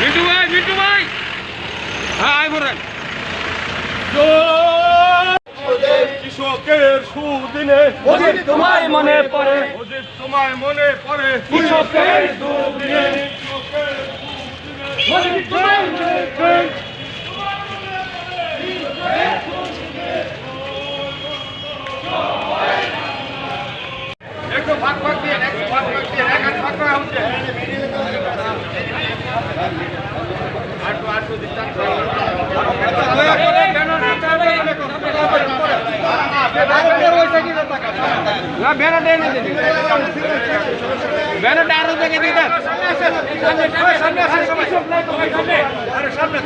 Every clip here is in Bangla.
মিন্টু ভাই মিন্টু ভাই। হ্যাঁ আয় বলেন কৃষকের সুদিনে তোমায় মনে পড়ে। তোমায় মনে পড়ে। কৃষকের সুদিনে। কৃষকের সুদিনে। তোমায় মনে পড়ে। না ব্যানারটা এনে দিন ব্যানারটা আরও দেখে দিন সামনে।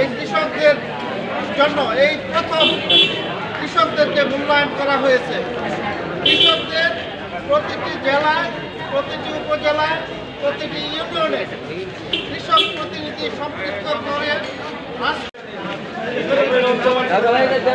এই কৃষকদের জন্য এই প্রথম কৃষকদেরকে মূল্যায়ন করা হয়েছে। কৃষকদের প্রতিটি জেলায়, প্রতিটি উপজেলায়, প্রতিটি ইউনিয়নে কৃষক প্রতিনিধি সম্পৃক্ত করে।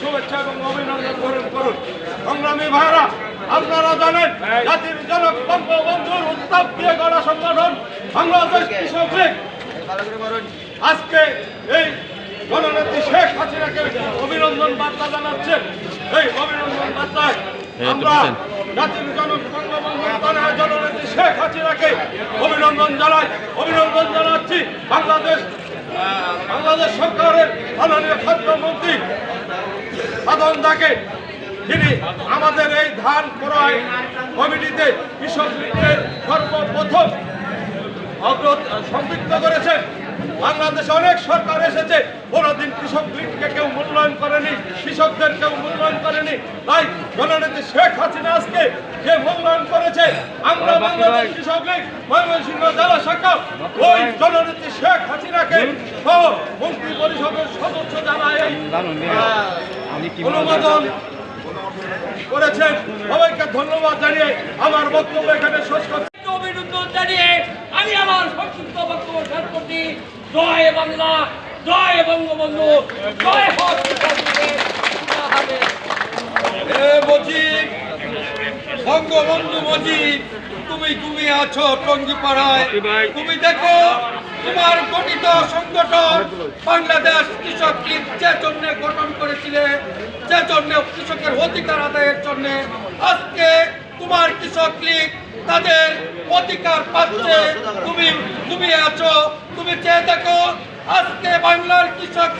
শুভেচ্ছা এবং অভিনন্দন গ্রহণ করুন সংগ্রামী ভাইরা আপনারা জানেন জাতির জনক বঙ্গবন্ধুর উত্তাপ দিয়ে গড়া সংগঠন বাংলাদেশ কৃষক আজকে এই গণনেত্রী শেখ হাসিনাকে অভিনন্দন বার্তা জানাচ্ছেন। এই অভিনন্দন বার্তায় আমরা জাতির জনক বঙ্গবন্ধুর কন্যা জননেত্রী শেখ হাসিনাকে অভিনন্দন জানাই। অভিনন্দন জানাচ্ছি বাংলাদেশ বাংলাদেশ সরকারের মাননীয় খাদ্যমন্ত্রী সাধন দাকে। যিনি আমাদের এই ধান ক্রয় কমিটিতে কৃষক সর্বপ্রথম সম্পৃক্ত করেছে বাংলাদেশে অনেক সরকার এসেছে। কোনোদিন কৃষক লীগকে কেউ মূল্যায়ন করেনি কৃষকদের কেউ মূল্যায়ন করেনি। তাই জননেত্রী শেখ হাসিনা আজকে যে মূল্যায়ন করেছে আমরা বাংলাদেশ কৃষক লীগ ময়মনসিংহ জেলা শাখা ওই জননেত্রী শেখ হাসিনাকে সহ মন্ত্রী পরিষদের সদস্য যারা এই অনুমোদন করেছেন। সবাইকে ধন্যবাদ জানিয়ে আমার বক্তব্য এখানে শেষ করছি। অভিনন্দন জানিয়ে আমি আমার সংক্ষিপ্ত বক্তব্য শেষ করছি। জয় বাংলা, জয় বঙ্গবন্ধু, জয় হোক বঙ্গবন্ধু মজিদ, তুমি তুমি আছো টঙ্গি পাড়ায় তুমি দেখো, তোমার গঠিত সংগঠন বাংলাদেশ কৃষক লীগ যে জন্য গঠন করেছিলে, যে জন্য কৃষকের অধিকার আদায়ের জন্য আজকে তোমার কৃষক লীগ তাদের অধিকার পাচ্ছে। তুমি তুমি আছো, তুমি চেয়ে দেখো, আজকে বাংলার কৃষক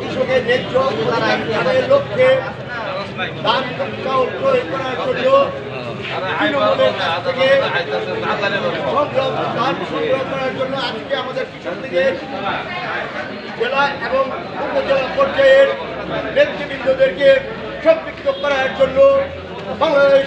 কৃষকের ন্যায্য অধিকারের লক্ষ্যে চাউল করার জন্য সংগ্রহ করার জন্য আজকে আমাদের জেলা এবং উপজেলা পর্যায়ের নেতৃবৃন্দদেরকে সম্পৃক্ত করার জন্য বাংলাদেশ